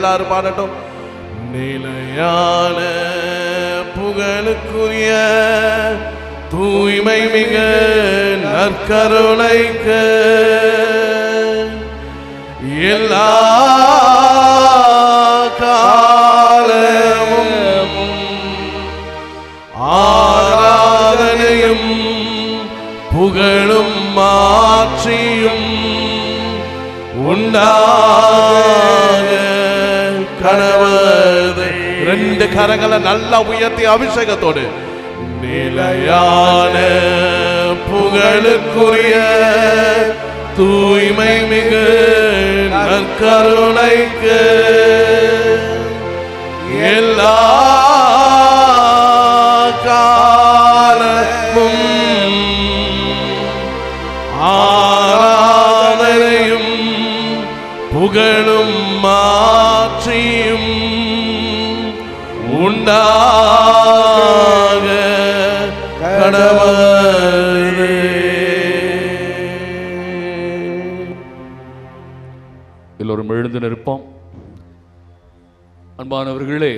எல்லாரும் பாடட்டும். நிலையான புகழுக்குரிய தூய்மை மிக நற்கருணைக்கு எல்லா காலமும் ஆராதனையும் புகழும் மாற்றியும் உண்டா ரெண்டு கரங்களை நல்லா உயர்த்தி அபிஷேகத்தோடு. நிலையான புகழுக்குரிய தூய்மை மிகு நற்கருணைக்கு எல்லா உண்டாக கடவுளே. எல்லோரும் எழுந்து நிற்போம். அன்பானவர்களே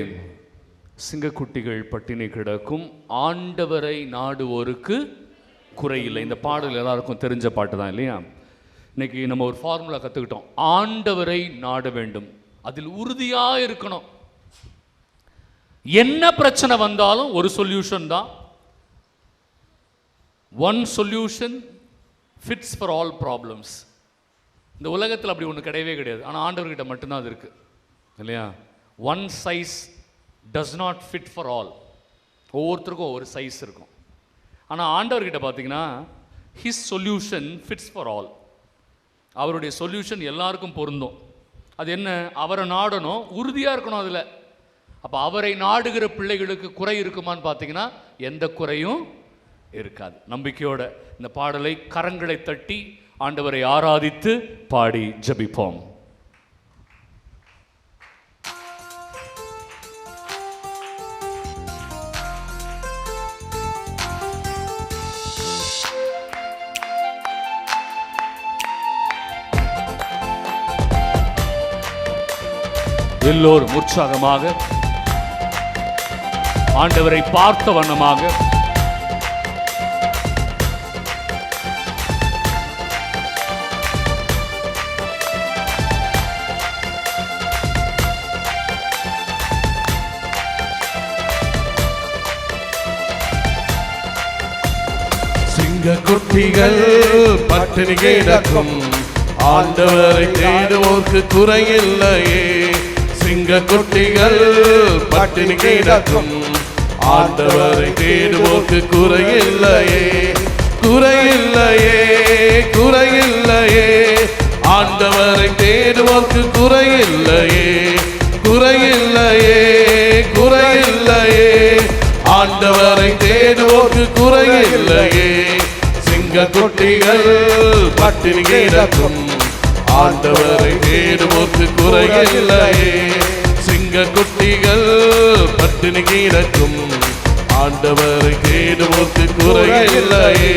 சிங்கக்குட்டிகள் பட்டினி கிடக்கும். ஆண்டவரை நாடுவோருக்கு குறையில்லை இந்த பாடல் எல்லாருக்கும் தெரிஞ்ச பாட்டு தான் இல்லையா? இன்னைக்கு நம்ம ஒரு ஃபார்முலா கற்றுக்கிட்டோம் ஆண்டவரை நாட வேண்டும். அதில் உறுதியாக இருக்கணும். என்ன பிரச்சனை வந்தாலும் ஒரு சொல்யூஷன் தான். One solution fits for all problems இந்த உலகத்தில் அப்படி ஒன்று கிடையவே கிடையாது. ஆனால் ஆண்டவர்கிட்ட மட்டும்தான் அது இருக்குது இல்லையா? One size does not fit for all ஒவ்வொருத்தருக்கும் ஒவ்வொரு சைஸ் இருக்கும். ஆனால் ஆண்டவர்கிட்ட பார்த்தீங்கன்னா his solution fits for all அவருடைய சொல்யூஷன் எல்லாருக்கும் பொருந்தும். அது என்ன? அவரை நாடணும். உறுதியாக இருக்கணும் அதில். அப்போ அவரை நாடுகிற பிள்ளைகளுக்கு குறை இருக்குமான்னு பார்த்தீங்கன்னா எந்த குறையும் இருக்காது. நம்பிக்கையோட இந்த பாடலை கரங்களை தட்டி ஆண்டவரை ஆராதித்து பாடி ஜபிப்போம். எல்லோரும் உற்சாகமாக ஆண்டவரை பார்த்த வண்ணமாக. சிங்க குட்டிகள் பட்டினி கிடக்கும். ஆண்டவரை தேடுவோர்க்கு குறையில்லையே. சிங்க குட்டிகள் பட்டினி கிடக்கும். ஆண்டவரை தேடுவோக்கு குறையில்லையே குறையில்லையே குறையில்லையே. ஆண்டவரை தேடுவோக்கு குறையில்லையே குறையில்லையே குறையில்லையே. ஆண்டவரை தேடுவோக்கு குறையில்லையே. சிங்க குட்டிகள் பட்டினி கிடக்கும். ஆண்டவரை தேடுவோக்கு குறையில்லையே. சிங்க குட்டிகள் பட்டினி கிடக்கும். ஆண்டவருக்கு கேடு ஒத்து குறையில்லையே.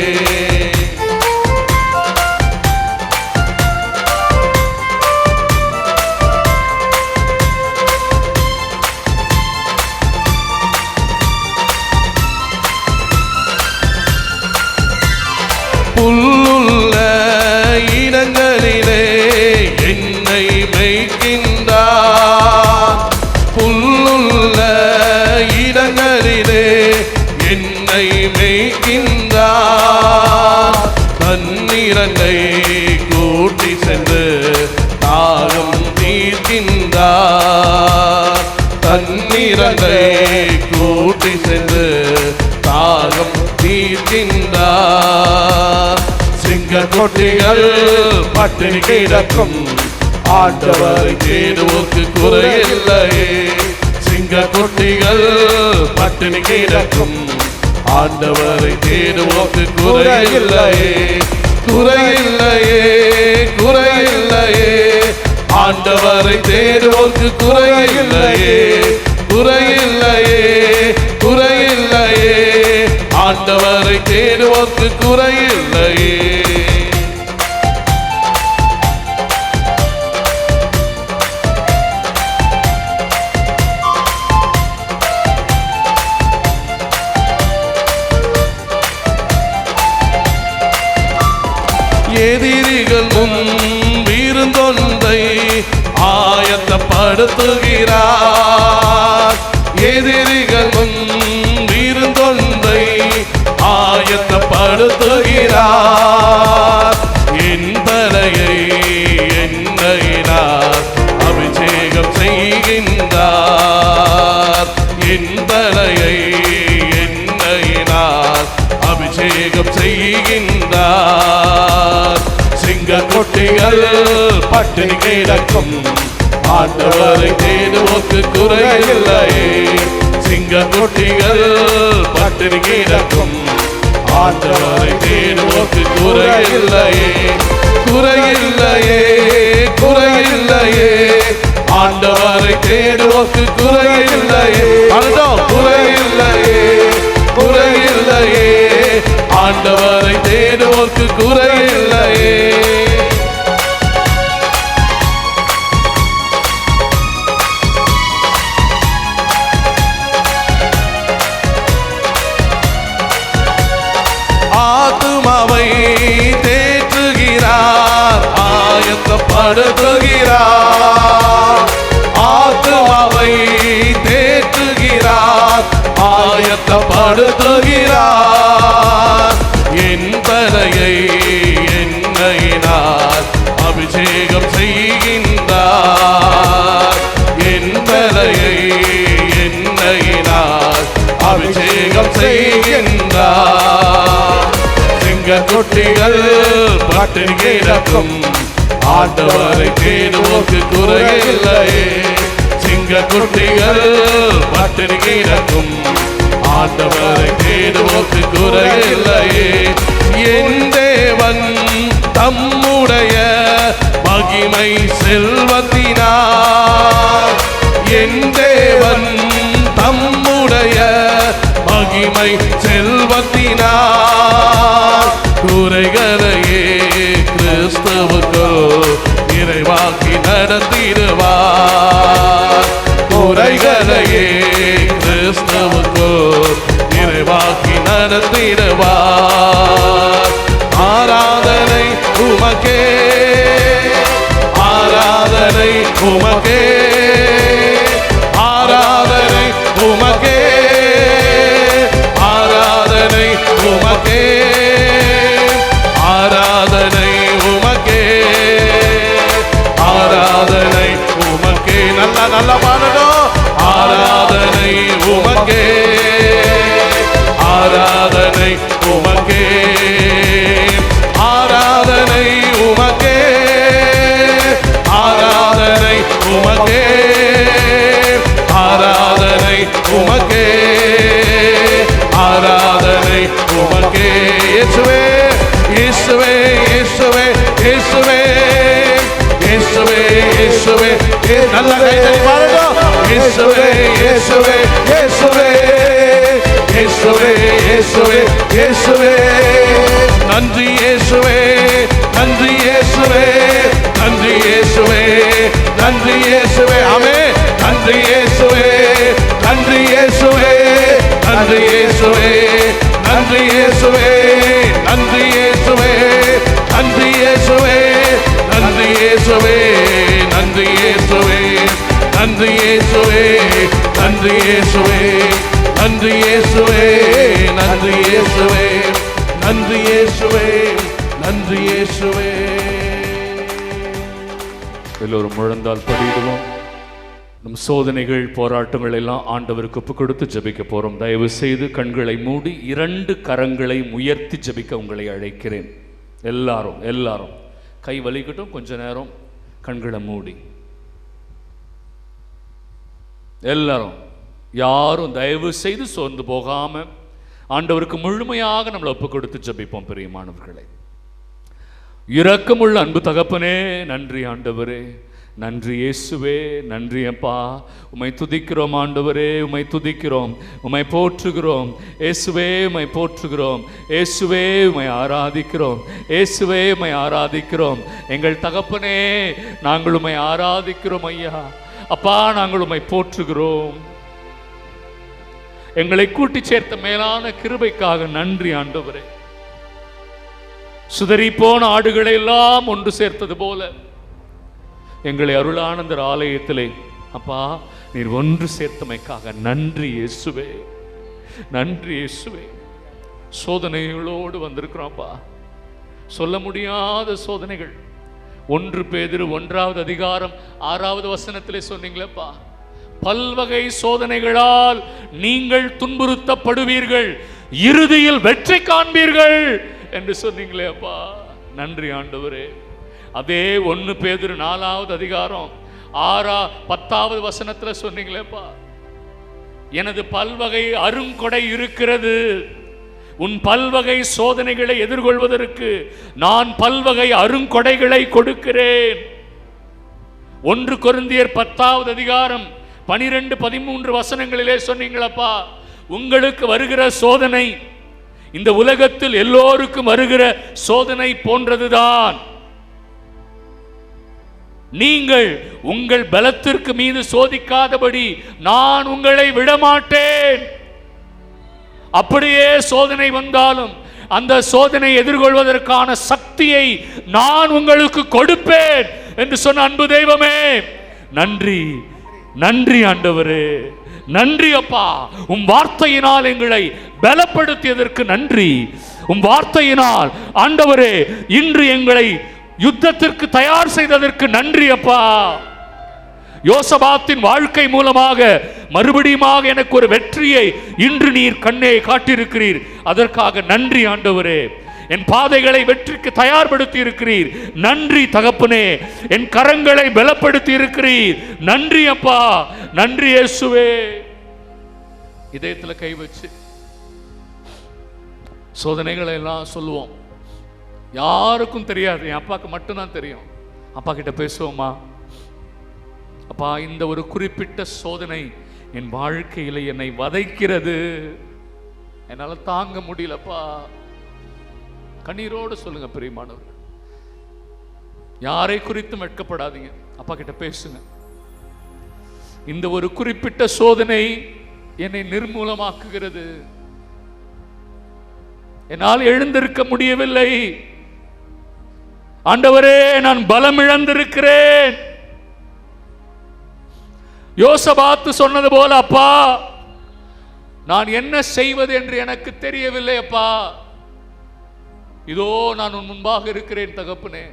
கொட்டிகள் பட்டினி கிடக்கும். ஆண்டவரை தேடுவோர்க்கு குறையில்லையே சிங்க கொட்டிகள் பட்டினி கிடக்கும். ஆண்டவரை தேடுவோர்க்கு குறையில்லையே குறையில்லையே குறையில்லையே ஆண்டவரை தேடுவோர்க்கு குறையில்லையே குறையில்லையே குறையில்லையே ஆண்டவரை தேடுவோர்க்கு குறையில்லையே செய்கின்றார் என் அபிஷேகம் செய்கின்றார். சிங்க கொட்டிகள் பட்டினி கிடக்கும். ஆண்டவரை தேடுவோக்கு குறையில்லையே. சிங்க கொட்டிகள் பட்டினி கிடக்கும். ஆண்டவரை தேடுவோக்கு குறையில்லையே. குறையில்லையே குறையில்லையே. ஆண்டவரை தேடுவோக்கு குறையில்லையே. குறையில்லையே. குறையில்லையே. ஆண்டவரை தேடுவோர்க்கு குறையில்லையே. குட்டிகள் பட்டினி கிடக்கும் ஆண்டவரை தேடுவோக்கு குறையில்லையே சிங்க குட்டிகள் பட்டினி கிடக்கும் ஆண்டவரை தேடுவோக்கு குறையில்லையே என் தேவன் தம்முடைய மகிமை செல்வத்தினார். என் தேவன் தம்முடைய மகிமை செல்வ நிறைவாக்கி குறைகளையே கிறிஸ்துவுக்கு நிறைவாக்கி நடத்திடுவார் ஆராதனை உமக்கே ஆராதனை உமக்கே. இயேசுவே நல்ல கைதடி பாருங்க. இயேசுவே இயேசுவே இயேசுவே. இயேசுவே இயேசுவே இயேசுவே. நன்றி இயேசுவே நன்றி இயேசுவே. நன்றி இயேசுவே நன்றி இயேசுவே. ஆமே. நன்றி இயேசுவே நன்றி இயேசுவே. நன்றி இயேசுவே நன்றி இயேசுவே. நன்றி இயேசுவே நன்றி இயேசுவே. நன்றி இயேசுவே நன்றி இயேசுவே. நன்றி இயேசுவே. நன்றி இயேசுவே. நன்றி இயேசுவே. நன்றி இயேசுவே. நன்றி இயேசுவே. நன்றி இயேசுவே. எல்லோரும் முழந்தால் படிடுவோம் நம் சோதனைகள் போராட்டங்கள் எல்லாம் ஆண்டவருக்கு ஒப்பு கொடுத்து ஜபிக்க போகிறோம் தயவு செய்து கண்களை மூடி இரண்டு கரங்களை உயர்த்தி ஜபிக்க உங்களை அழைக்கிறேன். எல்லாரும் எல்லாரும். கை வலிக்கட்டும் கொஞ்ச நேரம் கண்களை மூடி. எல்லாரும் யாரும் தயவு செய்து சோர்ந்து போகாமல் ஆண்டவருக்கு முழுமையாக நம்மளை ஒப்பு கொடுத்து ஜபிப்போம் பிரியமானவர்களே. இரக்கமுள்ள அன்பு தகப்பனே நன்றி ஆண்டவரே. நன்றி இயேசுவே நன்றி அப்பா. உமை துதிக்கிறோம் ஆண்டவரே உமை துதிக்கிறோம் உமை போற்றுகிறோம். இயேசுவே உமை போற்றுகிறோம். இயேசுவே உமை ஆராதிக்கிறோம். இயேசுவே உமை ஆராதிக்கிறோம். எங்கள் தகப்பனே நாங்கள் உமை ஆராதிக்கிறோம் ஐயா. அப்பா நாங்கள் உமை போற்றுகிறோம். எங்களை கூட்டி சேர்த்த மேலான கிருபைக்காக நன்றி ஆண்டவரே. சுதறி போன ஆடுகளை எல்லாம் ஒன்று சேர்த்தது போல. எங்களை அருளானந்தர் ஆலயத்திலே அப்பா நீர் ஒன்று சேர்த்தமைக்காக நன்றி இயேசுவே. நன்றி இயேசுவே. சோதனைகளோடு வந்திருக்கிறோம்ப்பா சொல்ல முடியாத சோதனைகள். ஒன்று பேதிரு ஒன்றாவது அதிகாரம் ஆறாவது வசனத்திலே சொன்னீங்களேப்பா. பல்வகை சோதனைகளால் நீங்கள் துன்புறுத்தப்படுவீர்கள் இறுதியில் வெற்றி காண்பீர்கள் என்று சொன்னீங்களே அப்பா நன்றி ஆண்டவரே. அதே ஒன்று பேதிரு நாலாவது அதிகாரம் ஆறா பத்தாவது வசனத்தில் சொன்னீங்களேப்பா. எனது பல்வகை அருங்கொடை இருக்கிறது. உன் பல்வகை சோதனைகளை எதிர்கொள்வதற்கு நான் பல்வகை அருங்கொடைகளை கொடுக்கிறேன். ஒன்று கொருந்தியர் பத்தாவது அதிகாரம் பனிரெண்டு பதிமூன்று வசனங்களிலே சொன்னீங்களப்பா உங்களுக்கு வருகிற சோதனை இந்த உலகத்தில் எல்லோருக்கும் வருகிற சோதனை போன்றதுதான். நீங்கள் உங்கள் பலத்திற்கு மீது சோதிக்காதபடி நான் உங்களை விடமாட்டேன். அப்படியே சோதனை வந்தாலும் அந்த சோதனை எதிர்கொள்வதற்கான சக்தியை நான் உங்களுக்கு கொடுப்பேன் என்று சொன்ன அன்பு தெய்வமே. நன்றி நன்றி ஆண்டவரே. நன்றி அப்பா. உம் வார்த்தையினால் எங்களை பலப்படுத்தியதற்கு நன்றி. உம் வார்த்தையினால் ஆண்டவரே இன்று எங்களை யுத்தத்திற்கு தயார் செய்ததற்கு நன்றி அப்பா. யோசபாத்தின் வாழ்க்கை மூலமாக மறுபடியுமாக எனக்கு ஒரு வெற்றியை இன்று நீர் கண்ணே காட்டியிருக்கிறீர். அதற்காக நன்றி ஆண்டவரே. என் பாதைகளை வெற்றிக்கு தயார்படுத்தி இருக்கிறீர் நன்றி தகப்பனே. என் கரங்களை பலப்படுத்தி இருக்கிறீர் நன்றி அப்பா. நன்றி இயேசுவே. இதயத்தில் கை வச்சு சோதனைகளை எல்லாம் சொல்லுவோம். யாருக்கும் தெரியாது. என் அப்பாவுக்கு மட்டும்தான் தெரியும். அப்பா கிட்ட பேசுவோமா அப்பா இந்த ஒரு குறிப்பிட்ட சோதனை என் வாழ்க்கையில என்னை வதைக்கிறது. என்னால தாங்க முடியலப்பா. கண்ணீரோடு சொல்லுங்க பிரியமானவர்கள். யாரை குறித்தும் வெட்கப்படாதீங்க. அப்பா கிட்ட பேசுங்க. இந்த ஒரு குறிப்பிட்ட சோதனை என்னை நிர்மூலமாக்குகிறது. என்னால் எழுந்திருக்க முடியவில்லை. ஆண்டவரே நான் பலம் இழந்திருக்கிறேன் யோசபாத்து சொன்னது போல அப்பா நான் என்ன செய்வது என்று எனக்கு தெரியவில்லை அப்பா. இதோ நான் உன் முன்பாக இருக்கிறேன் தகப்பனே.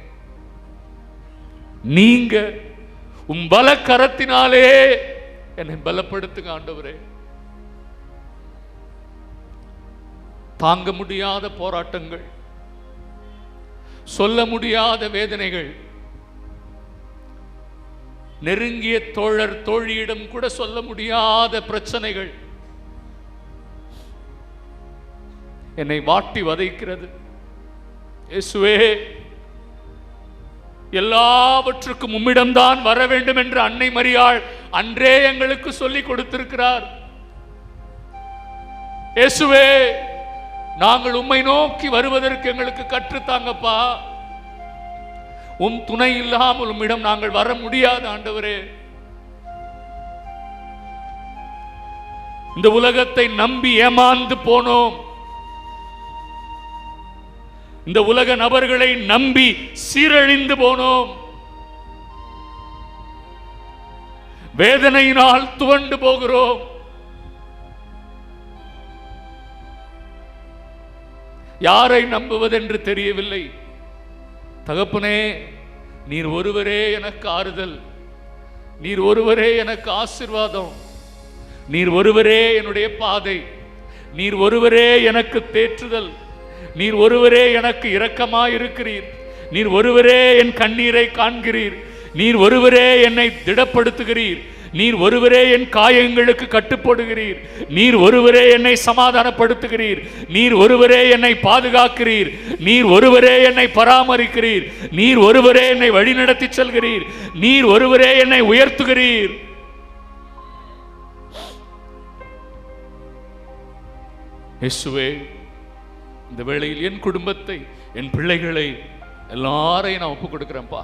நீங்க உன் பல கரத்தினாலே என்னை பலப்படுத்துங்க ஆண்டவரே. தாங்க முடியாத போராட்டங்கள் சொல்ல முடியாத வேதனைகள் நெருங்கிய தோழர் தோழியிடம் கூட சொல்ல முடியாத பிரச்சனைகள். என்னை வாட்டி வதைக்கிறது. இயேசுவே எல்லாவற்றுக்கும் உம்மிடம்தான் வர வேண்டும் என்று அன்னை மரியாள் அன்றே எங்களுக்கு சொல்லி கொடுத்திருக்கிறார். இயேசுவே நாங்கள் உம்மை நோக்கி வருவதற்கு எங்களுக்கு கற்றுத்தாங்கப்பா உம் துணை இல்லாமல் உம்மிடம் நாங்கள் வர முடியாது ஆண்டவரே. இந்த உலகத்தை நம்பி ஏமாந்து போனோம். இந்த உலக நபர்களை நம்பி சீரழிந்து போனோம். வேதனையினால் துவண்டு போகிறோம். யாரை நம்புவதென்று தெரியவில்லை. தகப்பனே நீர் ஒருவரே எனக்கு ஆறுதல். நீர் ஒருவரே எனக்கு ஆசிர்வாதம். நீர் ஒருவரே என்னுடைய பாதை. நீர் ஒருவரே எனக்கு தேற்றுதல். நீர் ஒருவரே எனக்கு இரக்கமாயிருக்கிறீர். நீர் ஒருவரே என் கண்ணீரை காண்கிறீர். நீர் ஒருவரே என்னை திடப்படுத்துகிறீர். நீர் ஒருவரே என் காயங்களுக்கு கட்டுப்படுகிறீர். நீர் ஒருவரே என்னை சமாதானப்படுத்துகிறீர். நீர் ஒருவரே என்னை பாதுகாக்கிறீர். நீர் ஒருவரே என்னை பராமரிக்கிறீர். நீர் ஒருவரே என்னை வழிநடத்தி செல்கிறீர். நீர் ஒருவரே என்னை உயர்த்துகிறீர். இயேசுவே இந்த வேளையில் என் குடும்பத்தை என் பிள்ளைகளை எல்லாரையும் நான் ஒப்புக் கொடுக்கிறேன்ப்பா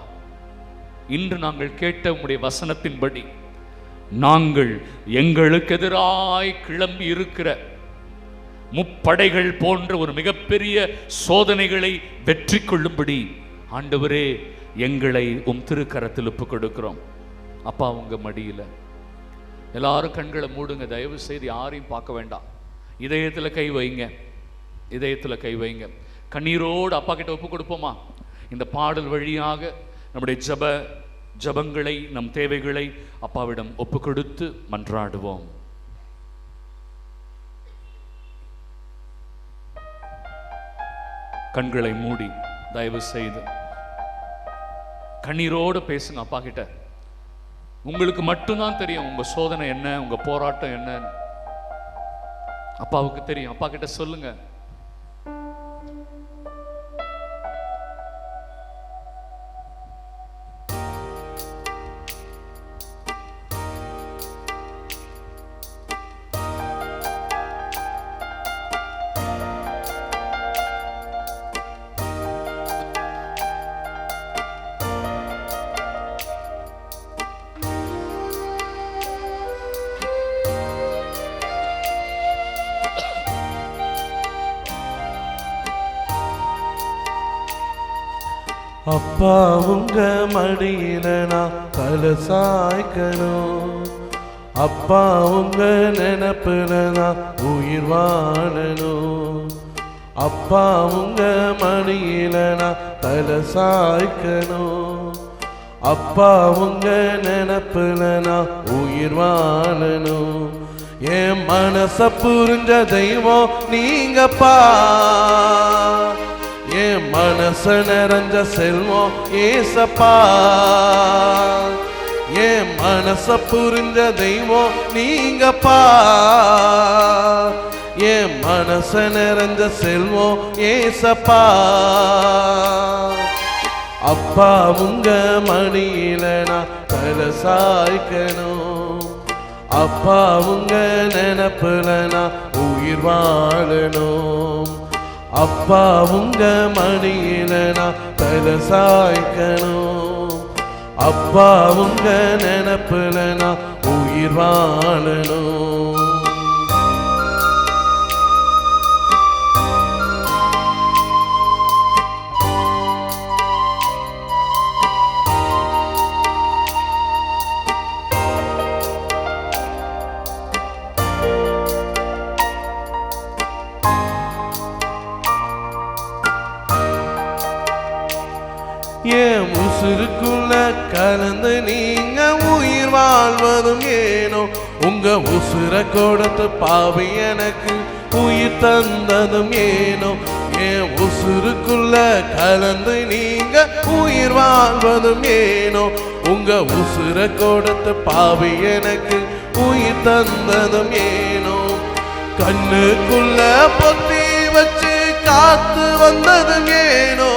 இன்று நாங்கள் கேட்ட உங்களுடைய வசனத்தின்படி நாங்கள் எங்களுக்கு எதிராய் கிளம்பி இருக்கிற முப்படைகள் போன்ற ஒரு மிகப்பெரிய சோதனைகளை வெற்றி கொள்ளும்படி ஆண்டவரே எங்களை உம் திருக்கரத்தில் ஒப்புக் கொடுக்கிறோம் அப்பா உங்க மடியில. எல்லாரும் கண்களை மூடுங்க தயவு செய்து யாரையும் பார்க்க வேண்டாம். இதயத்தில் கை வைங்க. இதயத்தில் கை வைங்க. கண்ணீரோடு அப்பா கிட்ட ஒப்பு கொடுப்போமா இந்த பாடல் வழியாக நம்முடைய ஜப ஜபங்களை நம் தேவைகளை அப்பாவிடம் ஒப்பு கொடுத்து மன்றாடுவோம். கண்களை மூடி தயவு செய்து கண்ணீரோடு பேசுங்க அப்பா கிட்ட. உங்களுக்கு மட்டும்தான் தெரியும் உங்க சோதனை என்ன உங்க போராட்டம் என்ன. அப்பாவுக்கு தெரியும். அப்பா கிட்ட சொல்லுங்க. அப்பா உங்க மடியில நான் தலை சாய்க்கணும் அப்பா உங்க நினப்புல நான் உயிர் வாழணும். அப்பா உங்க மடியில நான் தலை சாய்க்கணும் அப்பா உங்க நினப்புல நான் உயிர் வாழணும். என் மனச புரிஞ்ச தெய்வம் நீங்கப்பா. என் மனச நிறைஞ்ச செல்வம் ஏசப்பா. என் மனச புரிஞ்ச தெய்வம் நீங்கப்பா. என் மனச நிறைஞ்ச செல்வம் ஏசப்பா. அப்பா உங்க மணியில நான் தலை சாய்க்கணும் அப்பா உங்க நினப்புல நான் உயிர் வாழணும். அப்பா உங்க மடியில நான் தலை சாய்க்கணும். அப்பா உங்க நினப்புல நான் உயிர் வாழணும். என் உசுருக்குள்ள கலந்து நீங்க உயிர் வாழ்வதும் ஏனோ? உங்க உசுர கொடுத்து பாவி எனக்கு உயிர் தந்ததும் ஏனோ? என் உசுருக்குள்ள கலந்து நீங்க உயிர் வாழ்வதும் ஏனோ? உங்க உசுர கொடுத்து பாவி எனக்கு உயிர் தந்ததும் ஏனோ? கண்ணுக்குள்ள பொத்தி வச்சு காத்து வந்ததும் ஏனோ?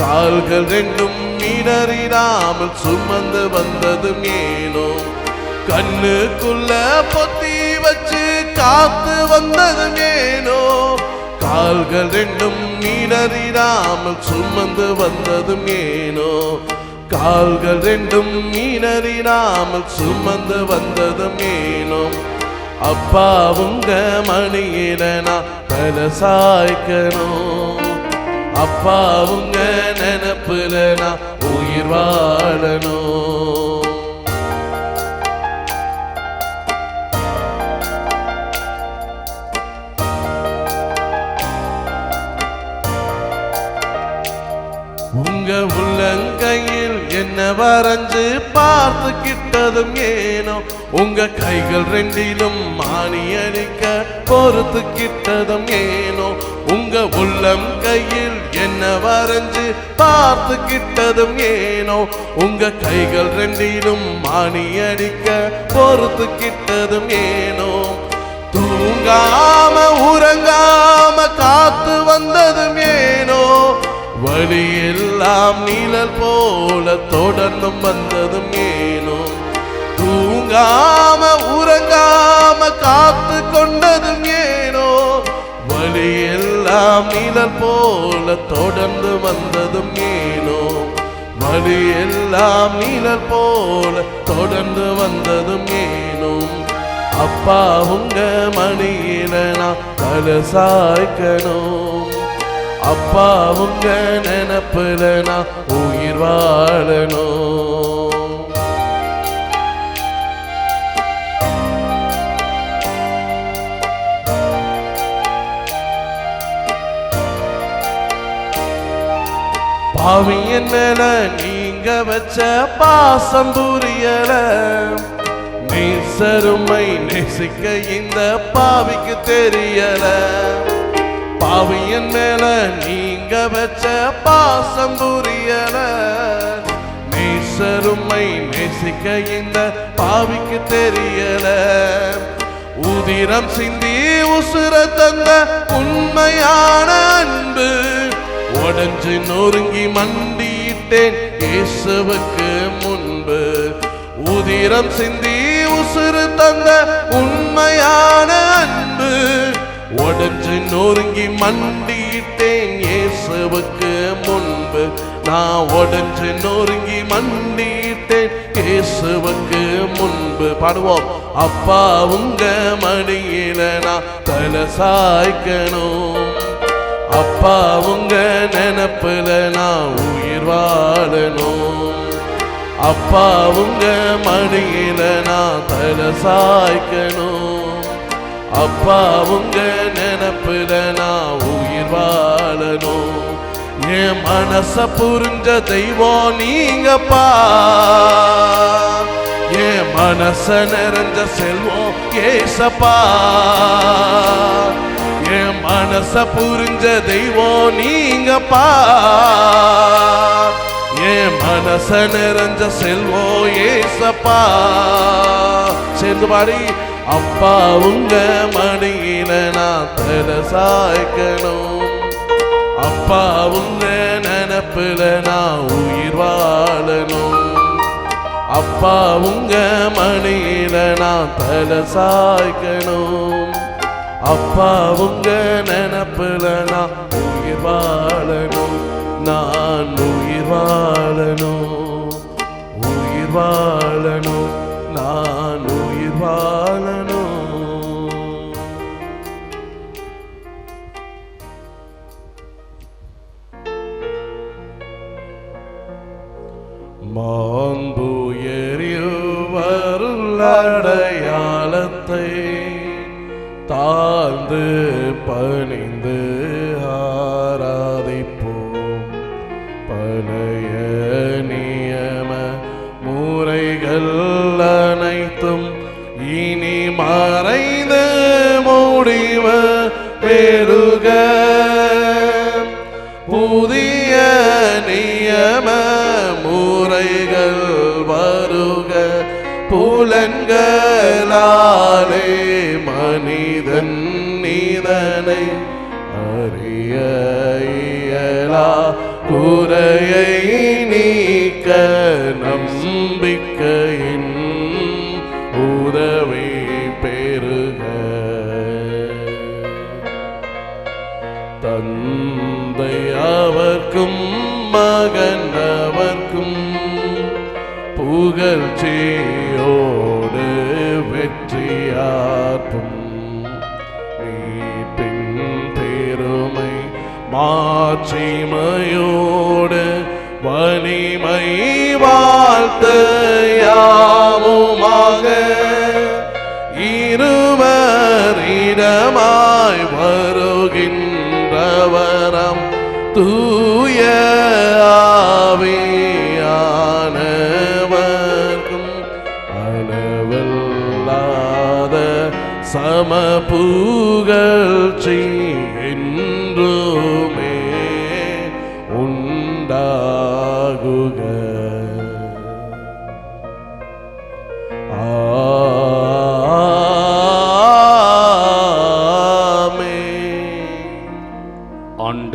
கால்கள் ரெண்டும் இடறிடாமல் சுமந்து வந்ததும் ஏனோ கண்ணுக்குள்ள பொத்தி வச்சு காத்து வந்ததும் ஏனோ கால்கள் ரெண்டும் இடறிடாமல் சுமந்து வந்ததும் ஏனோ கால்கள் ரெண்டும் மீனறிடாமல் சுமந்து வந்ததும் ஏனோ அப்பா உங்க மணியில நான் தலை சாய்க்கணும். அப்பா உங்க நினப்புல நான் உயிர் வாழணும். உங்க உள்ளங்கையில் என்ன வரைஞ்சு பார்த்து கிட்டதும் ஏனோ உங்க கைகள் ரெண்டிலும் மாணி அடிக்க பொறுத்து கிட்டதும் ஏனோ உங்க உள்ளம் கையில் என்ன வரைஞ்சு பார்த்து கிட்டதும் ஏனோ உங்க கைகள் ரெண்டிலும் மாணி அடிக்க பொறுத்து கிட்டதும் ஏனோ. தூங்காம உறங்காம காத்து வந்ததும் ஏனோ வழியெல்லாம் நீழல் போல தொடர்ந்தும் வந்ததும் ஏனோ தூங்காம உறங்காம காத்து கொண்டதும் ஏனோ வழியெல்லாம் நீழல் போல தொடர்ந்து வந்ததும் ஏனோ வழியெல்லாம் நீழல் போல தொடர்ந்து வந்ததும் ஏனோ அப்பா உங்க மணியில நான் தலை சாய்க்கணும். அப்பா உங்க நினப்புல நான் உயிர் வாழணும். பாவி மேல நீங்க வச்ச பாசம் புரியல. நீ சருமை நேசிக்க இந்த பாவிக்கு தெரியல. பாவியன் மேல நீங்க வச்ச பாசம் புரியல. நேசருமை நேசிக்க இந்த பாவிக்கு தெரியல. உதிரம் சிந்தி உசுர தந்த உண்மையான அன்பு உடஞ்சு நொறுங்கி மண்டியிட்டேன் இயேசுவுக்கு முன்பு. உதிரம் சிந்தி உசுறு தந்த உண்மையான அன்பு உடஞ்சு நொறுங்கி மண்டியிட்டேன் இயேசுவுக்கு முன்பு. நான் உடஞ்சு நொறுங்கி மண்டியிட்டேன் இயேசுவுக்கு முன்பு. பாடுவோம். அப்பா உங்க மடியில நான் தலை சாய்க்கணும். அப்பா உங்க நினப்புல நான் உயிர் வாழணும். அப்பா உங்க மடியில நான் தலை சாய்க்கணும். அப்பா உங்க நினப்புல நான் உயிர் வாழணும். என் மனச புரிஞ்ச தெய்வம் நீங்கப்பா. என் மனச நிறைஞ்ச செல்வம் ஏசப்பா. என் மனச புரிஞ்ச தெய்வம் நீங்கப்பா. என் மனச நிறைஞ்ச செல்வம் ஏசப்பா. சேர்ந்து பாடி அப்பா உங்க மடியில நான் தலை சாய்க்கணும். அப்பா உங்க நினப்புல நான் உயிர் வாழணும். அப்பா உங்க மணியில நான் தலை சாய்க்கணும். அப்பா உங்க நினப்புல நான் உயிர் வாழணும். நான் உயிர் வாழணும். உயிர் வாழணும். நான் உயிர் வாழணும் மாண்புயரியவருள்ளடையாளத்தை தாழ்ந்து நீதனை அறிய இயலா. குறையை நீக்க நம்பிக்கையின் உதவி பெருக தந்தை அவர்க்கும் மகன் அவர்க்கும் புகழ்ச்சி மாட்சிமையோடு வலிமை வாழ்த்த யாவுமாக இருவரிடமாய் வருகின்றவரம் தூய ஆவியானவர்க்கும் அளவில்லாத சம புகழ்ச்சி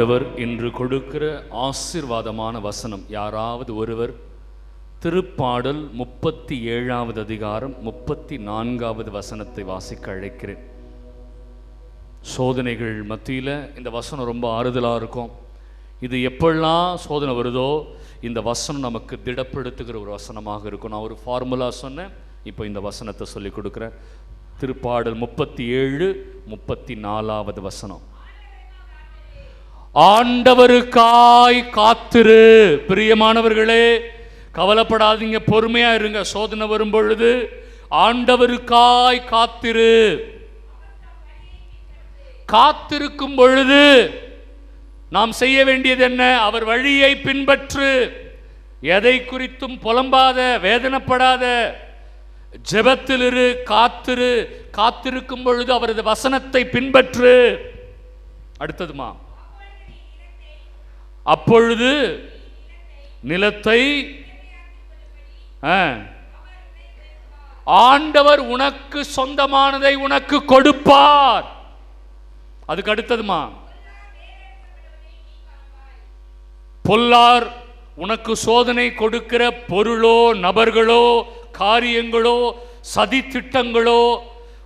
ஆண்டவர் இன்று கொடுக்கிற ஆசீர்வாதமான வசனம் யாராவது ஒருவர். திருப்பாடல் முப்பத்தி ஏழாவது அதிகாரம் முப்பத்தி நான்காவது வசனத்தை வாசிக்க அழைக்கிறேன். சோதனைகள் மத்தியில் இந்த வசனம் ரொம்ப ஆறுதலாக இருக்கும். இது எப்பெல்லாம் சோதனை வருதோ இந்த வசனம் நமக்கு திடப்படுத்துகிற ஒரு வசனமாக இருக்கும். நான் ஒரு ஃபார்முலா சொன்னேன் இப்போ இந்த வசனத்தை சொல்லி கொடுக்குறேன். திருப்பாடல் முப்பத்தி ஏழு முப்பத்தி நாலாவது வசனம். ஆண்டவருக்காய் காத்திரு. பிரியமானவர்களே கவலைப்படாதீங்க பொறுமையா இருங்க. சோதனை வரும் பொழுது ஆண்டவருக்காய் காத்திரு. காத்திருக்கும் பொழுது நாம் செய்ய வேண்டியது என்ன? அவர் வழியை பின்பற்று. எதை குறித்தும் புலம்பாத வேதனைப்படாத ஜெபத்தில் இரு காத்திரு. காத்திருக்கும் பொழுது அவரது வசனத்தை பின்பற்று. அடுத்ததுமா? அப்பொழுது நிலத்தை ஆ, ஆண்டவர் உனக்கு சொந்தமானதை உனக்கு கொடுப்பார். அதுக்கு அடுத்ததுமா? பொல்லார் உனக்கு சோதனை கொடுக்கிற பொருளோ நபர்களோ காரியங்களோ சதி திட்டங்களோ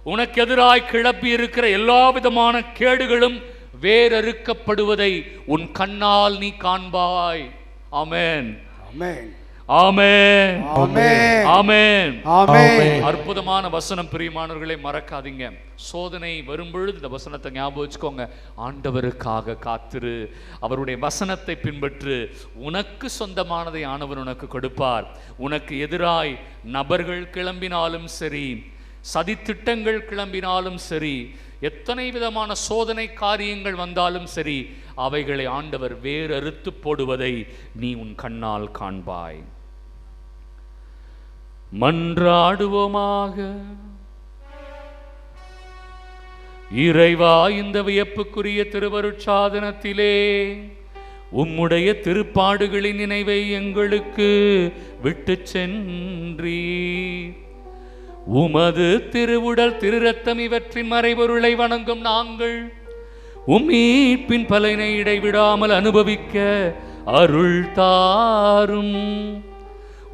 உனக்கு எதிராய் கிளப்பி இருக்கிற எல்லா விதமான கேடுகளும் வேறறுக்கப்படுவதை உன் கண்ணால் நீ காண்பாய். ஆமென். ஆமென். ஆமென். ஆமென். ஆமென். ஆமென். அற்புதமான வசனம் பிரியமானவர்களை மறக்காதீங்க. சோதனை வரும்பொழுது இந்த வசனத்தை ஞாபகம் வச்சுக்கோங்க. ஆண்டவருக்காக காத்திரு. அவருடைய வசனத்தை பின்பற்று. உனக்கு சொந்தமானதை ஆண்டவர் உனக்கு கொடுப்பார். உனக்கு எதிராய் நபர்கள் கிளம்பினாலும் சரி சதித்திட்டங்கள் கிளம்பினாலும் சரி எத்தனை விதமான சோதனை காரியங்கள் வந்தாலும் சரி அவைகளை ஆண்டவர் வேறறுத்து போடுவதை நீ உன் கண்ணால் காண்பாய். மன்றாடுவோமாக. இறைவா இந்த வியப்புக்குரிய திருவருட்சாதனத்திலே உம்முடைய திருப்பாடுகளின் நினைவை எங்களுக்கு விட்டுச் சென்றீர். உமது திருவுடல் திருரத்தம் இவற்றின் மறைபொருளை வணங்கும் நாங்கள். உம் மீட்பின் பலனை இடைவிடாமல் அனுபவிக்க அருள் தாரும்.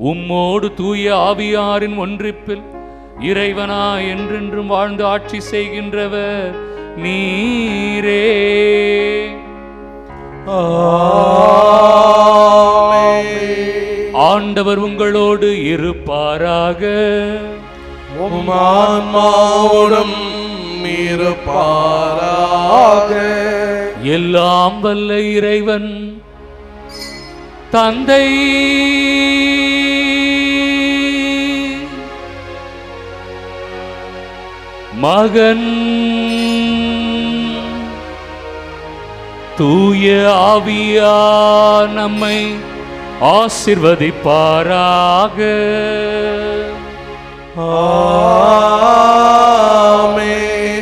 உம்மோடு தூய ஆவியாரின் ஒன்றிப்பில் இறைவனா என்றென்றும் வாழ்ந்து ஆட்சி செய்கின்றவர் நீரே. ஆண்டவர் உங்களோடு இருப்பாராக. உம் ஆன்மாவோடும் இருப்பாராக. எல்லாம் வல்ல இறைவன் தந்தை. மகன். தூய ஆவியா நம்மை ஆசிர்வதிப்பாராக. ஆமென்